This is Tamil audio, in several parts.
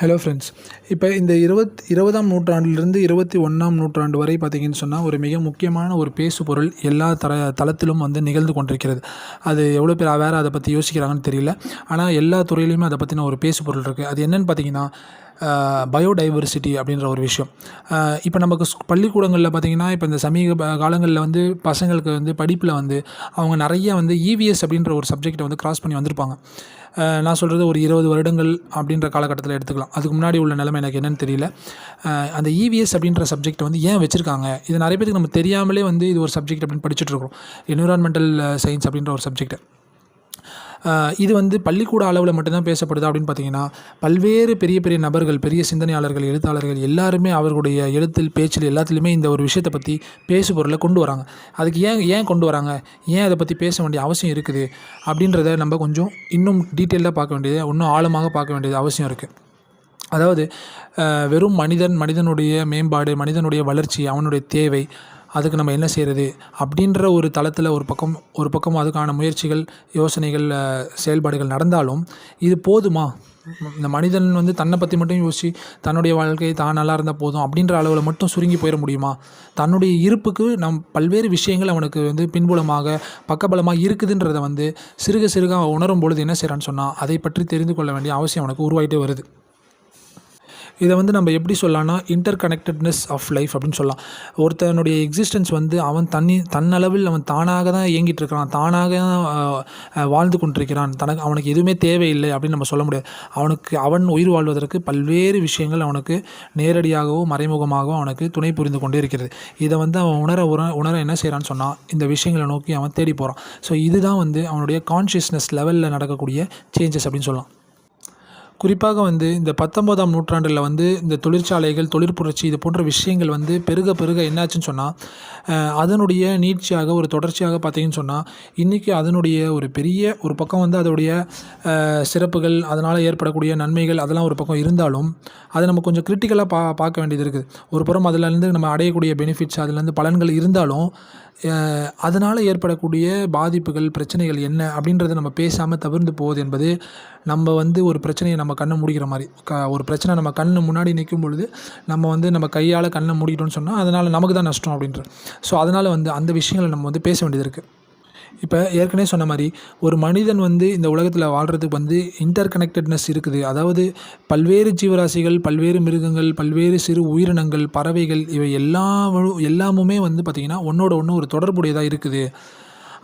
ஹலோ ஃப்ரெண்ட்ஸ் இப்போ இந்த இருபத் இருபதாம் நூற்றாண்டிலிருந்து இருபத்தி ஒன்றாம் நூற்றாண்டு வரை பார்த்தீங்கன்னு சொன்னால் ஒரு மிக முக்கியமான ஒரு பேசு பொருள் எல்லா தர தளத்திலும் வந்து நிகழ்ந்து கொண்டிருக்கிறது. அது எவ்வளோ பேர் வேறு அதை பற்றி யோசிக்கிறாங்கன்னு தெரியல. ஆனால் எல்லா துறையிலையுமே அதை பற்றின ஒரு பேசு பொருள் இருக்குது அது என்னென்னு பார்த்தீங்கன்னா பயோடைவர்சிட்டி அப்படின்ற ஒரு விஷயம். இப்போ நமக்கு பள்ளிக்கூடங்களில் பார்த்திங்கன்னா இப்போ இந்த சமீப காலங்களில் வந்து பசங்களுக்கு வந்து படிப்பில் வந்து அவங்க நிறைய வந்து இவிஎஸ் அப்படின்ற ஒரு சப்ஜெக்டை வந்து கிராஸ் பண்ணி வந்திருப்பாங்க. நான் சொல்கிறது ஒரு இருபது வருடங்கள் அப்படின்ற காலகட்டத்தில் எடுத்துக்கலாம். அதுக்கு முன்னாடி உள்ள நிலைமை எனக்கு என்னென்னு தெரியல. அந்த இவிஎஸ் அப்படின்ற சப்ஜெக்ட் வந்து ஏன் வச்சுருக்காங்க? இது நிறைய பேருக்கு நம்ம தெரியாமலே வந்து இது ஒரு சப்ஜெக்ட் அப்படின்னு படிச்சுட்டு இருக்கோம். என்விரான்மெண்டல் சயின்ஸ் அப்படின்ற ஒரு சப்ஜெக்ட் இது வந்து பள்ளிக்கூட அளவில் மட்டும்தான் பேசப்படுது அப்படின்னு பார்த்தீங்கன்னா பல்வேறு பெரிய பெரிய நபர்கள் பெரிய சிந்தனையாளர்கள் எழுத்தாளர்கள் எல்லாருமே அவர்களுடைய எழுத்தில் பேச்சில் எல்லாத்துலேயுமே இந்த ஒரு விஷயத்தை பற்றி பேசு பொருளை கொண்டு வராங்க. அதுக்கு ஏன் ஏன் கொண்டு வராங்க? ஏன் அதை பற்றி பேச வேண்டிய அவசியம் இருக்குது? அப்படின்றத நம்ம கொஞ்சம் இன்னும் டீட்டெயிலாக பார்க்க வேண்டியது இன்னும் ஆழமாக பார்க்க வேண்டியது அவசியம் இருக்குது அதாவது வெறும் மனிதன் மனிதனுடைய மேம்பாடு மனிதனுடைய வளர்ச்சி அவனுடைய தேவை அதுக்கு நம்ம என்ன செய்கிறது அப்படின்ற ஒரு தளத்தில் ஒரு பக்கம் ஒரு பக்கம் அதுக்கான முயற்சிகள் யோசனைகள் செயல்பாடுகள் நடந்தாலும் இது போதுமா? இந்த மனிதன் வந்து தன்னை பற்றி மட்டும் யோசித்து தன்னுடைய வாழ்க்கை தான் நல்லா இருந்தால் போதும் அப்படின்ற அளவில் மட்டும் சுருங்கி போயிட முடியுமா? தன்னுடைய இருப்புக்கு நம் பல்வேறு விஷயங்கள் அவனுக்கு வந்து பின்புலமாக பக்கபலமாக இருக்குதுன்றதை வந்து சிறுக சிறுக அவன் உணரும் பொழுது என்ன செய்கிறான்னு சொன்னால் அதை பற்றி தெரிந்து கொள்ள வேண்டிய அவசியம் அவனுக்கு உருவாகிட்டே வருது. இதை வந்து நம்ம எப்படி சொல்லலாம்னா இன்டர் கனெக்டட்னஸ் ஆஃப் லைஃப் அப்படின்னு சொல்லலாம். ஒருத்தனுடைய எக்ஸிஸ்டன்ஸ் வந்து அவன் தண்ணி தன்னளவில் அவன் தானாக தான் இயங்கிட்டு இருக்கிறான். தானாக தான் வாழ்ந்து கொண்டிருக்கிறான். தனக்கு அவனுக்கு எதுவுமே தேவையில்லை அப்படின்னு நம்ம சொல்ல முடியாது. அவனுக்கு அவன் உயிர் வாழ்வதற்கு பல்வேறு விஷயங்கள் அவனுக்கு நேரடியாகவோ மறைமுகமாகவோ அவனுக்கு துணை புரிந்து கொண்டே இருக்கிறது. இதை வந்து அவன் உணர உணர உணர என்ன செய்கிறான்னு சொன்னால் இந்த விஷயங்களை நோக்கி அவன் தேடி போகிறான் ஸோ இதுதான் வந்து அவனுடைய கான்ஷியஸ்னஸ் லெவலில் நடக்கக்கூடிய சேஞ்சஸ் அப்படின்னு சொல்லலாம். குறிப்பாக வந்து இந்த பத்தொம்போதாம் நூற்றாண்டில் வந்து இந்த தொழிற்சாலைகள் தொழிற்புரட்சி இது போன்ற விஷயங்கள் வந்து பெருக பெருக என்னாச்சுன்னு சொன்னால் அதனுடைய நீட்சியாக ஒரு தொடர்ச்சியாக பார்த்தீங்கன்னு சொன்னால் இன்றைக்கி அதனுடைய ஒரு பெரிய ஒரு பக்கம் வந்து அதோடைய சிறப்புகள் அதனால் ஏற்படக்கூடிய நன்மைகள் அதெல்லாம் ஒரு பக்கம் இருந்தாலும் அதை நம்ம கொஞ்சம் கிரிட்டிக்கலாக பா பார்க்க வேண்டியது இருக்குது. ஒரு புறம் அதுலேருந்து நம்ம அடையக்கூடிய பெனிஃபிட்ஸ் அதுலேருந்து பலன்கள் இருந்தாலும் அதனால் ஏற்படக்கூடிய பாதிப்புகள் பிரச்சனைகள் என்ன அப்படின்றத நம்ம பேசாமல் தவிர்ந்து போவது என்பது நம்ம வந்து ஒரு பிரச்சனையை நம்ம கண்ணை மூடிக்கிற மாதிரி. க ஒரு பிரச்சனை நம்ம கண்ணு முன்னாடி நிற்கும் பொழுது நம்ம வந்து நம்ம கையால் கண்ணை மூடிட்டோம்னு சொன்னால் அதனால் நமக்கு தான் நஷ்டம் அப்படின்ற. ஸோ அதனால் வந்து அந்த விஷயங்களை நம்ம வந்து பேச வேண்டியது இருக்குது இப்போ ஏற்கனவே சொன்ன மாதிரி ஒரு மனிதன் வந்து இந்த உலகத்தில் வாழ்கிறதுக்கு வந்து இன்டர் கனெக்டட்னஸ் இருக்குது. அதாவது பல்வேறு ஜீவராசிகள் பல்வேறு மிருகங்கள் பல்வேறு சிறு உயிரினங்கள் பறவைகள் இவை எல்லா எல்லாமுமே வந்து பார்த்திங்கன்னா ஒன்றோட ஒன்று ஒரு தொடர்புடையதாக இருக்குது.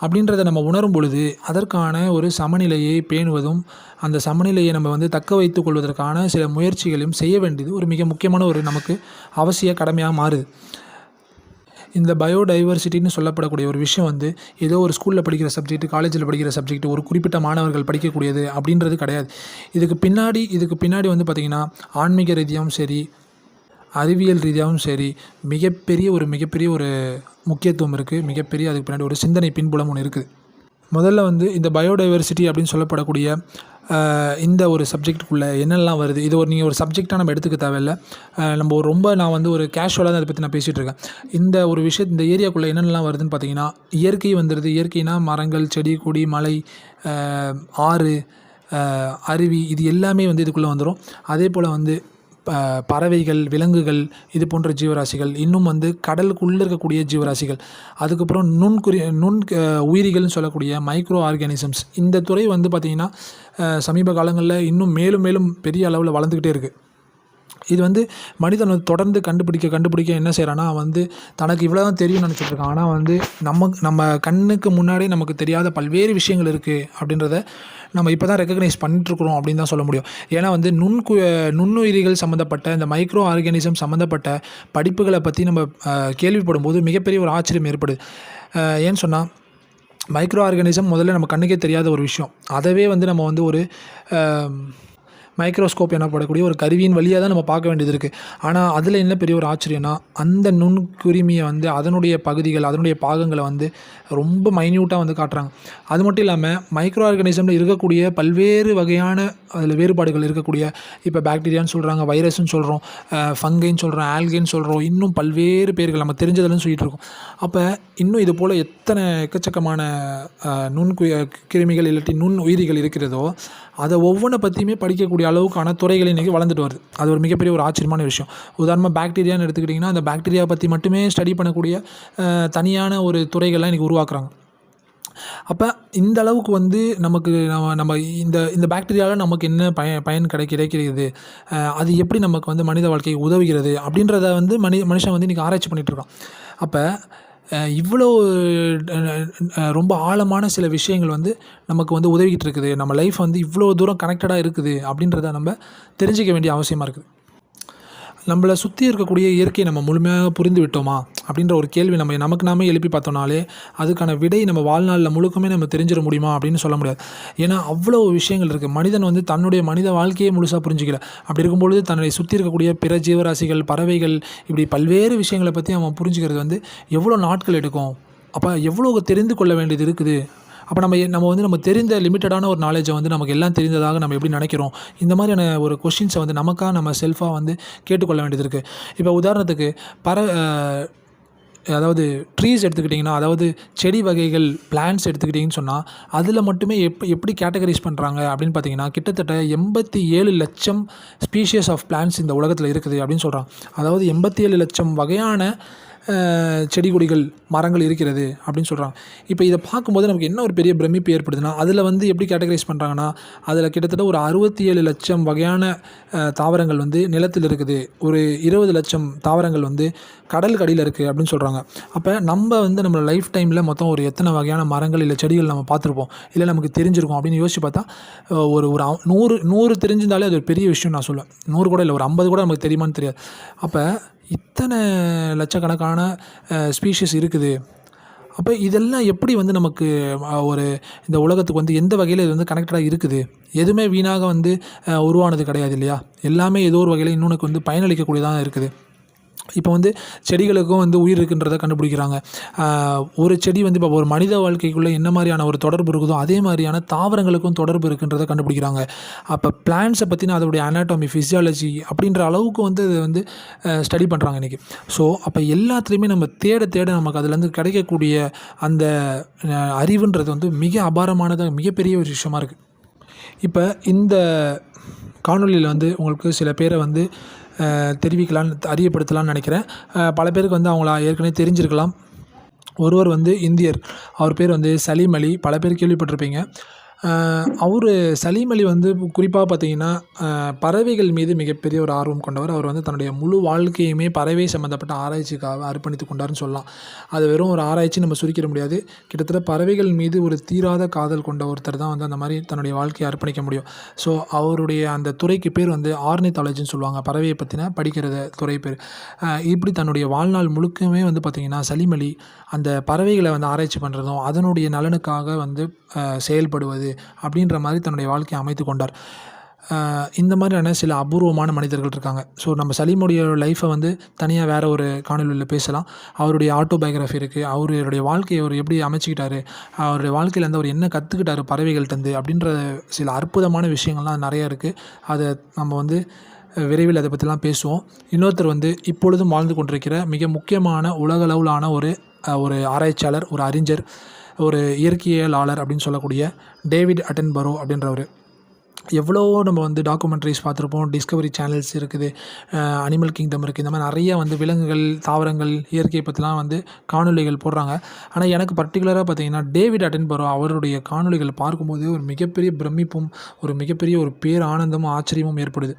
அப்படின்றத நம்ம உணரும் பொழுது அதற்கான ஒரு சமநிலையை பேணுவதும் அந்த சமநிலையை நம்ம வந்து தக்க வைத்து கொள்வதற்கான சில முயற்சிகளையும் செய்ய வேண்டியது ஒரு மிக முக்கியமான ஒரு நமக்கு அவசிய கடமையாக மாறுது. இந்த பயோடைவர்சிட்டின்னு சொல்லப்படக்கூடிய ஒரு விஷயம் வந்து ஏதோ ஒரு ஸ்கூலில் படிக்கிற சப்ஜெக்ட் காலேஜில் படிக்கிற சப்ஜெக்ட் ஒரு குறிப்பிட்ட மாணவர்கள் படிக்கக்கூடியது அப்படின்றது கிடையாது. இதுக்கு பின்னாடி இதுக்கு பின்னாடி வந்து பார்த்திங்கன்னா ஆன்மீக ரீதியாகவும் சரி அறிவியல் ரீதியாகவும் சரி மிகப்பெரிய ஒரு மிகப்பெரிய ஒரு முக்கியத்துவம் இருக்குது மிகப்பெரிய அதுக்கு பின்னாடி ஒரு சிந்தனை பின்புலம் ஒன்று இருக்குது. முதல்ல வந்து இந்த பயோடைவர்சிட்டி அப்படின்னு சொல்லப்படக்கூடிய இந்த ஒரு சப்ஜெக்ட்டுக்குள்ளே என்னெல்லாம் வருது? இது ஒரு நீங்கள் ஒரு சப்ஜெக்டாக நம்ம எடுத்துக்க தேவையில்ல. நம்ம ரொம்ப நான் வந்து ஒரு கேஷுவலாக தான் அதை பற்றி நான் பேசிகிட்டு இருக்கேன். இந்த ஒரு விஷயம் இந்த ஏரியாக்குள்ளே என்னென்னலாம் வருதுன்னு பார்த்தீங்கன்னா இயற்கை வந்துடுது இயற்கைனா மரங்கள் செடி கொடி மலை ஆறு அருவி இது எல்லாமே வந்து இதுக்குள்ளே வந்துடும் அதே போல் வந்து பறவைகள் விலங்குகள் இது போன்ற ஜீவராசிகள் இன்னும் வந்து கடலுக்குள்ளே இருக்கக்கூடிய ஜீவராசிகள் அதுக்கப்புறம் நுண்குறி நுண் உயிரிகள்னு சொல்லக்கூடிய மைக்ரோ ஆர்கானிசம்ஸ் இந்த துறை வந்து பார்த்திங்கன்னா சமீப காலங்களில் இன்னும் மேலும் மேலும் பெரிய அளவில் வளர்ந்துக்கிட்டே இருக்குது இது வந்து மனிதன் வந்து தொடர்ந்து கண்டுபிடிக்க கண்டுபிடிக்க என்ன செய்கிறான்னா வந்து தனக்கு இவ்வளோ தான் தெரியும்னு நினச்சிட்டு இருக்கான் ஆனால் வந்து நம்ம நம்ம கண்ணுக்கு முன்னாடி நமக்கு தெரியாத பல்வேறு விஷயங்கள் இருக்குது அப்படின்றத நம்ம இப்போ தான் ரெக்கக்னைஸ் பண்ணிட்டுருக்குறோம் அப்படின்னு தான் சொல்ல முடியும். ஏன்னா வந்து நுண்கு நுண்ணுயிரிகள் சம்மந்தப்பட்ட இந்த மைக்ரோ ஆர்கானிசம் சம்மந்தப்பட்ட படிப்புகளை பற்றி நம்ம கேள்விப்படும் போது மிகப்பெரிய ஒரு ஆச்சரியம் ஏற்படுது. ஏன்னு சொன்னால் மைக்ரோ ஆர்கானிசம் முதல்ல நம்ம கண்ணுக்கே தெரியாத ஒரு விஷயம். அதவே வந்து நம்ம வந்து ஒரு மைக்ரோஸ்கோப் எனப்படக்கூடிய ஒரு கருவியின் வழியாக தான் நம்ம பார்க்க வேண்டியது இருக்குது ஆனால் அதில் என்ன பெரிய ஒரு ஆச்சரியம்னா அந்த நுண்குருமியை வந்து அதனுடைய பகுதிகள் அதனுடைய பாகங்களை வந்து ரொம்ப மைன்யூட்டாக வந்து காட்டுறாங்க. அது மட்டும் இல்லாமல் மைக்ரோ ஆர்கனிசமில் இருக்கக்கூடிய பல்வேறு வகையான அதில் வேறுபாடுகள் இருக்கக்கூடிய இப்போ பாக்டீரியான்னு சொல்கிறாங்க வைரஸ்னு சொல்கிறோம் ஃபங்கைன்னு சொல்கிறோம் ஆல்கைன்னு சொல்கிறோம் இன்னும் பல்வேறு பேர்கள் நம்ம தெரிஞ்சதெல்லாம் சொல்லிகிட்டு இருக்கோம். அப்போ இன்னும் இது போல் எத்தனை எக்கச்சக்கமான நுண் கிருமிகள் இல்லாட்டி நுண் உயிரிகள் இருக்கிறதோ அதை ஒவ்வொன்றை பற்றியுமே படிக்கக்கூடிய அளவுக்கான துறைகள் இன்றைக்கி வளர்ந்துட்டு வருது. அது ஒரு மிகப்பெரிய ஒரு ஆச்சரியமான விஷயம். உதாரணமாக பாக்டீரியான்னு எடுத்துக்கிட்டிங்கன்னா அந்த பாக்டீரியா பற்றி மட்டுமே ஸ்டடி பண்ணக்கூடிய தனியான ஒரு துறைகள்லாம் இன்றைக்கி உருவாக்குறாங்க. அப்போ இந்த அளவுக்கு வந்து நமக்கு நம்ம நம்ம இந்த இந்த பாக்டீரியாவில் நமக்கு என்ன பயன் பயன் கிடை கிடைக்கிறது? அது எப்படி நமக்கு வந்து மனித வாழ்க்கைக்கு உதவுகிறது? அப்படின்றத வந்து மனி மனுஷன் வந்து இன்றைக்கி ஆராய்ச்சி பண்ணிகிட்ருக்கான் அப்போ இவ்வளோ ரொம்ப ஆழமான சில விஷயங்கள் வந்து நமக்கு வந்து உதவிக்கிட்டு இருக்குது. நம்ம லைஃப் வந்து இவ்வளோ தூரம் கனெக்டடாக இருக்குது அப்படின்றத நம்ம தெரிஞ்சிக்க வேண்டிய அவசியமாக இருக்குது. நம்மளை சுற்றி இருக்கக்கூடிய இயற்கையை நம்ம முழுமையாக புரிந்து விட்டோமா அப்படின்ற ஒரு கேள்வி நம்ம நமக்கு நாமே எழுப்பி பார்த்தோம்னாலே அதுக்கான விடை நம்ம வாழ்நாளில் முழுக்கமே நம்ம தெரிஞ்சிட முடியுமா அப்படின்னு சொல்ல முடியாது. ஏன்னா அவ்வளோ விஷயங்கள் இருக்குது மனிதன் வந்து தன்னுடைய மனித வாழ்க்கையை முழுசாக புரிஞ்சிக்கல. அப்படி இருக்கும்பொழுது தன்னை சுற்றி இருக்கக்கூடிய பிற ஜீவராசிகள் பறவைகள் இப்படி பல்வேறு விஷயங்களை பற்றி அவன் புரிஞ்சுக்கிறது வந்து எவ்வளோ நாட்கள் எடுக்கும்? அப்போ எவ்வளோ தெரிந்து கொள்ள வேண்டியது இருக்குது? அப்போ நம்ம நம்ம வந்து நம்ம தெரிந்த லிமிட்டடான ஒரு நாலேஜை வந்து நமக்கு எல்லாம் தெரிந்ததாக நம்ம எப்படி நினைக்கிறோம்? இந்த மாதிரியான ஒரு கொஷின்ஸை வந்து நமக்காக நம்ம செல்ஃபாக வந்து கேட்டுக்கொள்ள வேண்டியது இருக்குது இப்போ உதாரணத்துக்கு பற அதாவது ட்ரீஸ் எடுத்துக்கிட்டிங்கன்னா அதாவது செடி வகைகள் பிளான்ஸ் எடுத்துக்கிட்டிங்கன்னு சொன்னால் அதில் மட்டுமே எப் எப்படி கேட்டகரைஸ் பண்ணுறாங்க அப்படின்னு பார்த்தீங்கன்னா கிட்டத்தட்ட எண்பத்தி ஏழு லட்சம் ஸ்பீஷியஸ் ஆஃப் பிளான்ஸ் இந்த உலகத்தில் இருக்குது அப்படின்னு சொல்கிறாங்க அதாவது எண்பத்தி ஏழு லட்சம் வகையான செடி கொடிகள் மரங்கள் இருக்கிறது அப்படின்னு சொல்கிறாங்க இப்போ இதை பார்க்கும்போது நமக்கு என்ன ஒரு பெரிய பிரமிப்பு ஏற்படுதுன்னா அதில் வந்து எப்படி கேட்டகரைஸ் பண்ணுறாங்கன்னா அதில் கிட்டத்தட்ட ஒரு அறுபத்தி ஏழு லட்சம் வகையான தாவரங்கள் வந்து நிலத்தில் இருக்குது. ஒரு இருபது லட்சம் தாவரங்கள் வந்து கடல் கடியில் இருக்குது அப்படின்னு சொல்கிறாங்க அப்போ நம்ம வந்து நம்ம லைஃப் டைமில் மொத்தம் ஒரு எத்தனை வகையான மரங்கள் இல்லை செடிகள் நம்ம பார்த்துருப்போம்? இல்லை நமக்கு தெரிஞ்சிருக்கும் அப்படின்னு யோசிச்சு பார்த்தா ஒரு ஒரு நூறு நூறு தெரிஞ்சிருந்தாலே அது ஒரு பெரிய விஷயம் நான் சொல்லுவேன். நூறு கூட இல்லை ஒரு ஐம்பது கூட நமக்கு தெரியுமான்னு தெரியாது. அப்போ இத்தனை லட்சக்கணக்கான ஸ்பீஷிஸ் இருக்குது. அப்போ இதெல்லாம் எப்படி வந்து நமக்கு ஒரு இந்த உலகத்துக்கு வந்து எந்த வகையில் இது வந்து கனெக்டடாக இருக்குது? எதுவுமே வீணாக வந்து உருவானது கிடையாது இல்லையா? எல்லாமே ஏதோ ஒரு வகையில் இன்னொன்றுக்கு வந்து பயனளிக்கக்கூடியதாக இருக்குது. இப்போ வந்து செடிகளுக்கும் வந்து உயிர் இருக்குன்றதை கண்டுபிடிக்கிறாங்க. ஒரு செடி வந்து இப்போ ஒரு மனித வாழ்க்கைக்குள்ளே என்ன மாதிரியான ஒரு தொடர்பு இருக்குதோ அதே மாதிரியான தாவரங்களுக்கும் தொடர்பு இருக்குன்றதை கண்டுபிடிக்கிறாங்க. அப்போ பிளான்ஸை பற்றின அதோடைய அனாட்டமி ஃபிசியாலஜி அப்படின்ற அளவுக்கு வந்து அதை வந்து ஸ்டடி பண்ணுறாங்க இன்றைக்கி ஸோ அப்போ எல்லாத்துலேயுமே நம்ம தேட தேட நமக்கு அதுலேருந்து கிடைக்கக்கூடிய அந்த அறிவுன்றது வந்து மிக அபாரமானதாக மிகப்பெரிய ஒரு விஷயமா இருக்குது இப்போ இந்த காணொலியில் வந்து உங்களுக்கு சில பேரை வந்து தெரிவிக்கலான்னு அறியப்படுத்தலாம்னு நினைக்கிறேன். பல பேருக்கு வந்து அவங்கள ஏற்கனவே தெரிஞ்சிருக்கலாம். ஒருவர் வந்து இந்தியர். அவர் பேர் வந்து சலீம் அலி. பல பேர் கேள்விப்பட்டிருப்பீங்க. அவர் சலீம் அலி வந்து குறிப்பாக பார்த்தீங்கன்னா பறவைகள் மீது மிகப்பெரிய ஒரு ஆர்வம் கொண்டவர். அவர் வந்து தன்னுடைய முழு வாழ்க்கையுமே பறவை சம்மந்தப்பட்ட ஆராய்ச்சிக்காக அர்ப்பணித்து கொண்டார்னு சொல்லலாம். அது வெறும் ஒரு ஆராய்ச்சி நம்ம சுருக்கிட முடியாது. கிட்டத்தட்ட பறவைகள் மீது ஒரு தீராத காதல் கொண்ட ஒருத்தர் தான் வந்து அந்த மாதிரி தன்னுடைய வாழ்க்கையை அர்ப்பணிக்க முடியும். ஸோ அவருடைய அந்த துறைக்கு பேர் வந்து ஆர்னித்தாலஜின்னு சொல்லுவாங்க. பறவையை பற்றின படிக்கிறத துறை பேர். இப்படி தன்னுடைய வாழ்நாள் முழுக்கமே வந்து பார்த்திங்கன்னா சலீம் அலி அந்த பறவைகளை வந்து ஆராய்ச்சி பண்ணுறதும் அதனுடைய நலனுக்காக வந்து செயல்படுவது அப்படின்ற மாதிரி தன்னுடைய வாழ்க்கையை அமைத்து கொண்டார். இந்த மாதிரியான சில அபூர்வமான மனிதர்கள் இருக்காங்க. ஸோ நம்ம சலீமுடைய லைஃப்பை வந்து தனியாக வேறு ஒரு காணொலியில் பேசலாம். அவருடைய ஆட்டோபயோகிராஃபி இருக்குது அவருடைய வாழ்க்கையை அவர் எப்படி அமைச்சிக்கிட்டாரு? அவருடைய வாழ்க்கையிலேருந்து அவர் என்ன கற்றுக்கிட்டாரு பறவைகள்கிட்டருந்து அப்படின்ற சில அற்புதமான விஷயங்கள்லாம் நிறைய இருக்குது அதை நம்ம வந்து விரைவில் அதை பற்றிலாம் பேசுவோம். இன்னொருத்தர் வந்து இப்பொழுதும் வாழ்ந்து கொண்டிருக்கிற மிக முக்கியமான உலகளவிலான ஒரு ஒரு ஆராய்ச்சியாளர் ஒரு அறிஞர். ஒரு இயற்கையியலாளர் அப்படின்னு சொல்லக்கூடிய டேவிட் அட்டன்பரோ அப்படின்றவர். எவ்வளோ நம்ம வந்து டாக்குமெண்ட்ரிஸ் பார்த்துருப்போம் டிஸ்கவரி சேனல்ஸ் இருக்குது அனிமல் கிங்டம் இருக்குது இந்த மாதிரி நிறைய வந்து விலங்குகள் தாவரங்கள் இயற்கையை பற்றிலாம் வந்து காணொளிகள் போடுறாங்க. ஆனால் எனக்கு பர்டிகுலராக பார்த்தீங்கன்னா டேவிட் அட்டன்பரோ அவருடைய காணொளிகள் பார்க்கும்போது ஒரு மிகப்பெரிய பிரமிப்பும் ஒரு மிகப்பெரிய ஒரு பேர் ஆனந்தமும் ஆச்சரியமும் ஏற்படுது.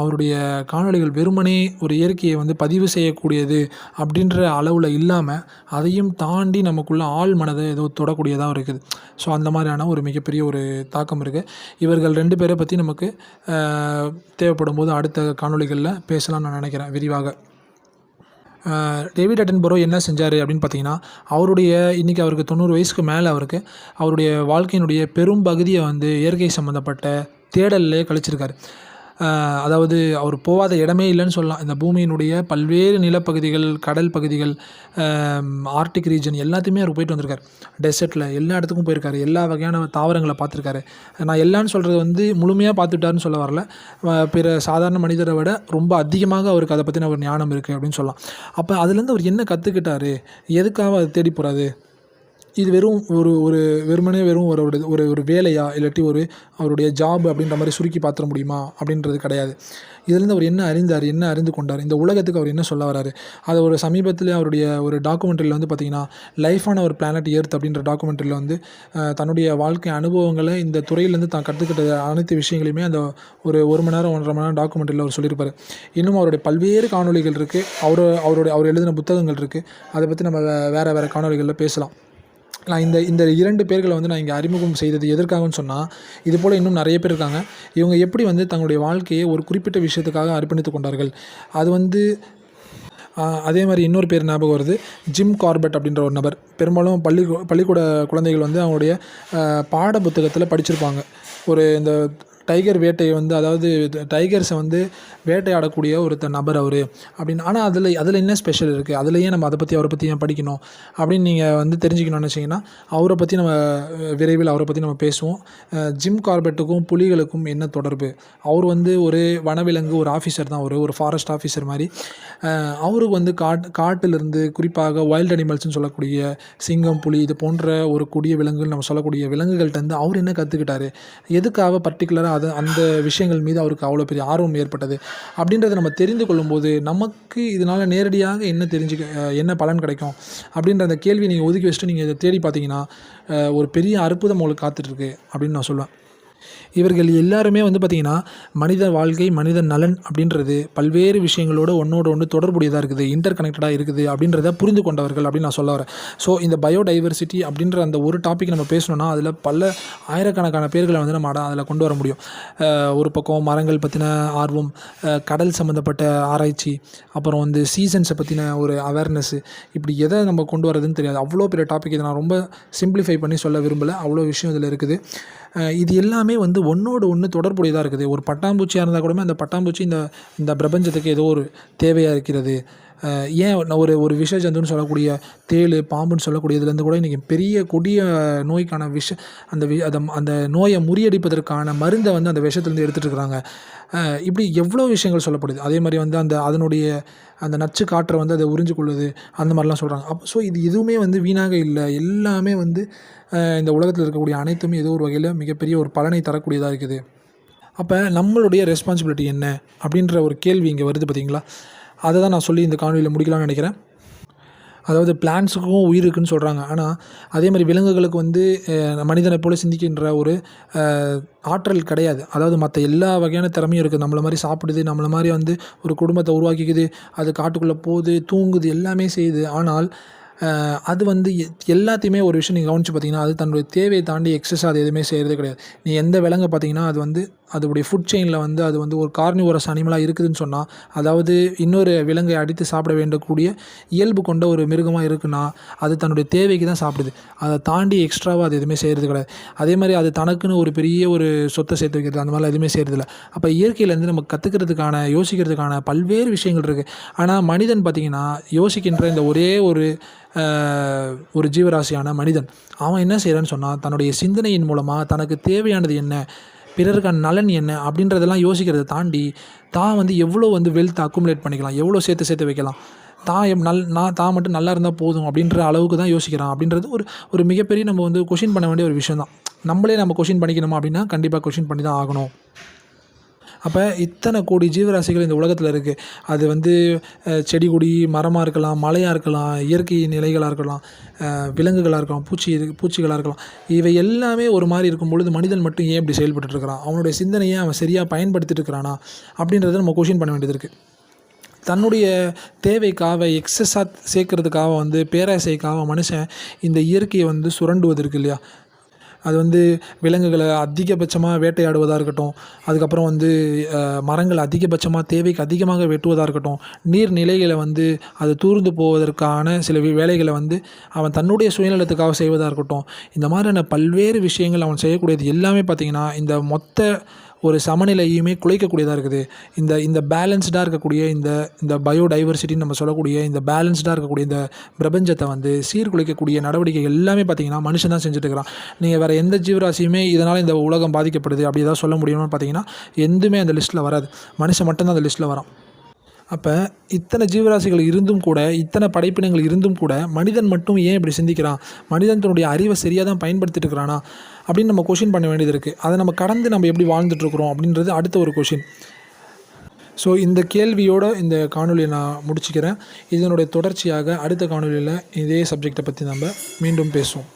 அவருடைய காணொளிகள் வெறுமனே ஒரு இயற்கையை வந்து பதிவு செய்யக்கூடியது அப்படின்ற அளவில் இல்லாமல் அதையும் தாண்டி நமக்குள்ள ஆள் மனதை ஏதோ தொடக்கூடியதாக இருக்குது. ஸோ அந்த மாதிரியான ஒரு மிகப்பெரிய ஒரு தாக்கம் இருக்குது இவர் இவர்கள் ரெண்டு பேரை பற்றி நமக்கு தேவைப்படும் போது அடுத்த காணொளிகளில் பேசலாம்னு நான் நினைக்கிறேன் விரிவாக. டேவிட் அட்டன்பரோ என்ன செஞ்சார் அப்படின்னு பார்த்தீங்கன்னா அவருடைய இன்றைக்கி அவருக்கு தொண்ணூறு வயசுக்கு மேலே அவருக்கு அவருடைய வாழ்க்கையினுடைய பெரும் பகுதியை வந்து இயற்கை சம்மந்தப்பட்ட தேடல்லே கழிச்சிருக்காரு. அதாவது அவர் போகாத இடமே இல்லைன்னு சொல்லலாம். இந்த பூமியினுடைய பல்வேறு நிலப்பகுதிகள் கடல் பகுதிகள் ஆர்டிக் ரீஜன் எல்லாத்தையுமே அவர் போயிட்டு வந்திருக்கார். டெசர்ட்டில் எல்லா இடத்துக்கும் போயிருக்காரு. எல்லா வகையான தாவரங்களை பார்த்துருக்காரு. நான் எல்லான்னு சொல்கிறது வந்து முழுமையாக பார்த்துட்டாருன்னு சொல்ல வரல. பிற சாதாரண மனிதரை விட ரொம்ப அதிகமாக அவருக்கு அதை பற்றின ஒரு ஞானம் இருக்குது அப்படின்னு சொல்லலாம். அப்போ அதுலேருந்து அவர் என்ன கற்றுக்கிட்டாரு எதுக்காக அதை தேடி போகிறாரு இது வெறும் ஒரு ஒரு வெறுமனே வெறும் ஒரு ஒரு ஒரு வேலையா? இல்லாட்டி ஒரு அவருடைய ஜாப் அப்படின்ற மாதிரி சுருக்கி பார்த்துட முடியுமா? அப்படின்றது கிடையாது. இதுலேருந்து அவர் என்ன அறிந்தார்? என்ன அறிந்து கொண்டார்? இந்த உலகத்துக்கு அவர் என்ன சொல்ல வராரு? அதை ஒரு சமீபத்தில் அவருடைய ஒரு டாக்குமெண்ட்ரியில் வந்து பார்த்திங்கன்னா ஆன் ஒரு பிளானட் எர்த் அப்படின்ற டாக்குமெண்ட்ரியில் வந்து தன்னுடைய வாழ்க்கை அனுபவங்களை இந்த துறையிலேருந்து தான் கற்றுக்கிட்ட அனைத்து விஷயங்களையுமே அந்த ஒரு ஒரு மணி நேரம் ஒன்றரை மணி நேரம் டாக்குமெண்ட்ரியில் அவர் சொல்லியிருப்பார். இன்னும் அவருடைய பல்வேறு காணொளிகள் இருக்குது அவர் அவருடைய அவர் எழுதின புத்தகங்கள் இருக்குது அதை பற்றி நம்ம வேறு வேறு காணொளிகளில் பேசலாம். நான் இந்த இந்த இரண்டு பேர்களை வந்து நான் இங்கே அறிமுகம் செய்தது எதற்காகன்னு சொன்னால் இது போல் இன்னும் நிறைய பேர் இருக்காங்க. இவங்க எப்படி வந்து தங்களுடைய வாழ்க்கையை ஒரு குறிப்பிட்ட விஷயத்துக்காக அர்ப்பணித்து கொண்டார்கள். அது வந்து அதே மாதிரி இன்னொரு பேர் ஞாபகம் வருது. ஜிம் கார்பெட் அப்படின்ற ஒரு நபர். பெரும்பாலும் பள்ளி பள்ளிக்கூட குழந்தைகள் வந்து அவங்களுடைய பாட புத்தகத்தில் படிச்சிருப்பாங்க. ஒரு இந்த டைகர் வேட்டையை வந்து அதாவது டைகர்ஸை வந்து வேட்டையாடக்கூடிய ஒருத்த நபர் அவர். அப்படின்னு ஆனால் அதில் அதில் என்ன ஸ்பெஷல் இருக்குது அதுலேயே நம்ம அதை பற்றி அவரை பற்றி ஏன் படிக்கணும்? அப்படின்னு நீங்கள் வந்து தெரிஞ்சுக்கணும்னு வச்சிங்கன்னா அவரை பற்றி நம்ம விரைவில் அவரை பற்றி நம்ம பேசுவோம். ஜிம் கார்பெட்டுக்கும் புலிகளுக்கும் என்ன தொடர்பு? அவர் வந்து ஒரு வனவிலங்கு ஒரு ஆஃபீஸர் தான் ஒரு ஒரு ஃபாரஸ்ட் ஆஃபீஸர் மாதிரி. அவருக்கு வந்து காட் காட்டிலிருந்து குறிப்பாக வைல்டு அனிமல்ஸ்னு சொல்லக்கூடிய சிங்கம் புலி இது போன்ற ஒரு கொடிய விலங்குகள் நம்ம சொல்லக்கூடிய விலங்குகள்கிட்ட இருந்து அவர் என்ன கற்றுக்கிட்டாரு எதுக்காக பர்டிகுலராக அது அந்த விஷயங்கள் மீது அவருக்கு அவ்வளோ பெரிய ஆர்வம் ஏற்பட்டது. அப்படின்றத நம்ம தெரிந்து கொள்ளும்போது நமக்கு இதனால் நேரடியாக என்ன தெரிஞ்சுக்க என்ன பலன் கிடைக்கும்? அப்படின்ற அந்த கேள்வியை நீங்கள் ஒதுக்கி வச்சுட்டு நீங்கள் இதை தேடி பார்த்தீங்கன்னா ஒரு பெரிய அற்புதம் உங்களுக்கு காத்துட்ருக்கு அப்படின்னு நான் சொல்லுவேன் இவர்கள் எல்லாருமே வந்து பார்த்திங்கன்னா மனித வாழ்க்கை மனித நலன் அப்படின்றது பல்வேறு விஷயங்களோட ஒன்றோட ஒன்று தொடர்புடையதாக இருக்குது இன்டர் கனெக்டடாக இருக்குது அப்படின்றத புரிந்து கொண்டவர்கள் அப்படின்னு நான் சொல்ல வரேன். ஸோ இந்த பயோடைவர்சிட்டி அப்படின்ற அந்த ஒரு டாபிக் நம்ம பேசணும்னா அதில் பல ஆயிரக்கணக்கான பேர்களை வந்து நம்ம அதில் கொண்டு வர முடியும். ஒரு பக்கம் மரங்கள் பற்றின ஆர்வம் கடல் சம்மந்தப்பட்ட ஆராய்ச்சி அப்புறம் வந்து சீசன்ஸை பற்றின ஒரு அவேர்னஸ்ஸு இப்படி எதை நம்ம கொண்டு வரதுன்னு தெரியாது. அவ்வளோ பெரிய டாபிக் இதை நான் ரொம்ப சிம்பிளிஃபை பண்ணி சொல்ல விரும்பலை. அவ்வளோ விஷயம் இதில் இருக்குது. இது எல்லாமே வந்து ஒன்றோடு ஒன்று தொடர்புடையதாக இருக்குது. ஒரு பட்டாம்பூச்சியாக இருந்தால் கூட அந்த பட்டாம்பூச்சி இந்த இந்த பிரபஞ்சத்துக்கு ஏதோ ஒரு தேவையாக இருக்கிறது. ஏன் ஒரு ஒரு விஷ ஜந்துன்னு சொல்லக்கூடிய தேள் பாம்புன்னு சொல்லக்கூடியதுலேருந்து கூட இன்றைக்கி பெரிய கொடிய நோய்க்கான விஷ அந்த வி அதை அந்த நோயை முறியடிப்பதற்கான மருந்தை வந்து அந்த விஷத்துலேருந்து எடுத்துகிட்டு இருக்கிறாங்க. இப்படி எவ்வளோ விஷயங்கள் சொல்லப்படுது. அதே மாதிரி வந்து அந்த அதனுடைய அந்த நச்சு காற்றை வந்து அதை உறிஞ்சு கொள்ளுது அந்த மாதிரிலாம் சொல்கிறாங்க அப்போ ஸோ இது எதுவுமே வந்து வீணாக இல்லை. எல்லாமே வந்து இந்த உலகத்தில் இருக்கக்கூடிய அனைத்துமே ஏதோ ஒரு வகையில் மிகப்பெரிய ஒரு பலனை தரக்கூடியதாக இருக்குது. அப்போ நம்மளுடைய ரெஸ்பான்சிபிலிட்டி என்ன? அப்படின்ற ஒரு கேள்வி இங்கே வருது பார்த்திங்களா அதை தான் நான் சொல்லி இந்த காணொலியில் முடிக்கலாம்னு நினைக்கிறேன். அதாவது பிளான்ஸுக்கும் உயிர் இருக்குன்னு சொல்கிறாங்க ஆனால் அதே மாதிரி விலங்குகளுக்கு வந்து மனிதனை போல் சிந்திக்கின்ற ஒரு ஆற்றல் கிடையாது. அதாவது மற்ற எல்லா வகையான திறமையும் இருக்குது. நம்மளை மாதிரி சாப்பிடுது நம்மளை மாதிரி வந்து ஒரு குடும்பத்தை உருவாக்கிக்குது அது காட்டுக்குள்ளே போகுது தூங்குது எல்லாமே செய்யுது. ஆனால் அது வந்து எல்லாத்தையுமே ஒரு விஷயம் நீங்கள் கவனித்து பார்த்தீங்கன்னா அது தன்னுடைய தேவையை தாண்டி எக்ஸஸ் அது எதுவுமே செய்கிறதே கிடையாது. நீ எந்த விலங்கை பார்த்தீங்கன்னா அது வந்து அதோடைய ஃபுட் செயினில் வந்து அது வந்து ஒரு கார்னிவோரஸ் அனிமலாக இருக்குதுன்னு சொன்னால் அதாவது இன்னொரு விலங்கை அடித்து சாப்பிட வேண்டக்கூடிய இயல்பு கொண்ட ஒரு மிருகமாக இருக்குன்னா அது தன்னுடைய தேவைக்கு தான் சாப்பிடுது. அதை தாண்டி எக்ஸ்ட்ராவாக அது எதுவுமே செய்கிறது கிடையாது. அதே மாதிரி அது தனக்குன்னு ஒரு பெரிய ஒரு சொத்தை சேர்த்து வைக்கிறது அந்த மாதிரிலாம் எதுவுமே செய்கிறதில்ல அப்போ இயற்கையிலேருந்து நம்ம கற்றுக்கிறதுக்கான யோசிக்கிறதுக்கான பல்வேறு விஷயங்கள் இருக்குது ஆனால் மனிதன் பார்த்திங்கன்னா யோசிக்கின்ற இந்த ஒரே ஒரு ஒரு ஜீவராசியான மனிதன். அவன் என்ன செய்கிறான்னு சொன்னால் தன்னுடைய சிந்தனையின் மூலமாக தனக்கு தேவையானது என்ன பிறருக்கான நலன் என்ன அப்படின்றதெல்லாம் யோசிக்கிறதை தாண்டி தான் வந்து எவ்வளோ வந்து வெல்த் அக்குமுலேட் பண்ணிக்கலாம் எவ்வளோ சேர்த்து சேர்த்து வைக்கலாம். தான் எப் நல் நான் தான் மட்டும் நல்லா இருந்தால் போதும் அப்படின்ற அளவுக்கு தான் யோசிக்கிறான் அப்படின்றது ஒரு ஒரு மிகப்பெரிய நம்ம வந்து கொஷின் பண்ண வேண்டிய ஒரு விஷயம் தான் நம்மளே நம்ம கொஷின் பண்ணிக்கணுமா அப்படின்னா கண்டிப்பாக கொஷின் பண்ணி தான் ஆகணும். அப்போ இத்தனை கோடி ஜீவராசிகள் இந்த உலகத்தில் இருக்குது அது வந்து செடி கொடி மரமாக இருக்கலாம் மலையாக இருக்கலாம் இயற்கை நிலைகளாக இருக்கலாம் விலங்குகளாக இருக்கலாம் பூச்சி பூச்சிகளாக இருக்கலாம். இவை எல்லாமே ஒரு மாதிரி இருக்கும் பொழுது மனிதன் மட்டும் ஏன் இப்படி செயல்பட்டு இருக்கிறான்? அவனுடைய சிந்தனையை அவன் சரியாக பயன்படுத்திட்டு இருக்கிறானா? அப்படின்றத நம்ம கொஷின் பண்ண வேண்டியது இருக்குது தன்னுடைய தேவைக்காக எக்ஸஸாக சேர்க்கறதுக்காக வந்து பேராசைக்காக மனுஷன் இந்த இயற்கையை வந்து சுரண்டுவது இருக்கு இல்லையா? அது வந்து விலங்குகளை அதிகபட்சமாக வேட்டையாடுவதாக இருக்கட்டும் அதுக்கப்புறம் வந்து மரங்கள் அதிகபட்சமாக தேவைக்கு அதிகமாக வெட்டுவதாக இருக்கட்டும் நீர்நிலைகளை வந்து அது தூர்ந்து போவதற்கான சில வேலைகளை வந்து அவன் தன்னுடைய சுயநலத்துக்காக செய்வதாக இருக்கட்டும் இந்த மாதிரியான பல்வேறு விஷயங்கள் அவன் செய்யக்கூடியது எல்லாமே பார்த்திங்கன்னா இந்த மொத்த ஒரு சமநிலையுமே குலைக்கக்கூடியதாக இருக்குது. இந்த இந்த பேலன்ஸ்டாக இருக்கக்கூடிய இந்த இந்த பயோடைவர்சிட்டின்னு நம்ம சொல்லக்கூடிய இந்த பேலன்ஸ்டாக இருக்கக்கூடிய இந்த பிரபஞ்சத்தை வந்து சீர்குலைக்கக்கூடிய நடவடிக்கை எல்லாமே பார்த்தீங்கன்னா மனுஷன் தான் செஞ்சுட்டு இருக்கிறான். நீங்கள் வேறு எந்த ஜீவராசியுமே இதனால் இந்த உலகம் பாதிக்கப்படுது அப்படி ஏதாவது சொல்ல முடியும்னு பார்த்தீங்கன்னா எதுவுமே அந்த லிஸ்ட்டில் வராது. மனுஷன் மட்டும்தான் அந்த லிஸ்ட்டில் வரான். அப்போ இத்தனை ஜீவராசிகள் இருந்தும் கூட இத்தனை படைப்பினங்கள் இருந்தும் கூட மனிதன் மட்டும் ஏன் இப்படி சிந்திக்கிறான்? மனிதன் தன்னுடைய அறிவை சரியாக தான் பயன்படுத்திட்டு இருக்கிறானா அப்படின்னு நம்ம கொஷின் பண்ண வேண்டியது இருக்குது அதை நம்ம கடந்து நம்ம எப்படி வாழ்ந்துட்டுருக்குறோம் அப்படின்றது அடுத்த ஒரு கொஷின் ஸோ இந்த கேள்வியோட இந்த காணொலியை நான் முடிச்சுக்கிறேன். இதனுடைய தொடர்ச்சியாக அடுத்த காணொலியில் இதே சப்ஜெக்டை பற்றி நம்ம மீண்டும் பேசுவோம்.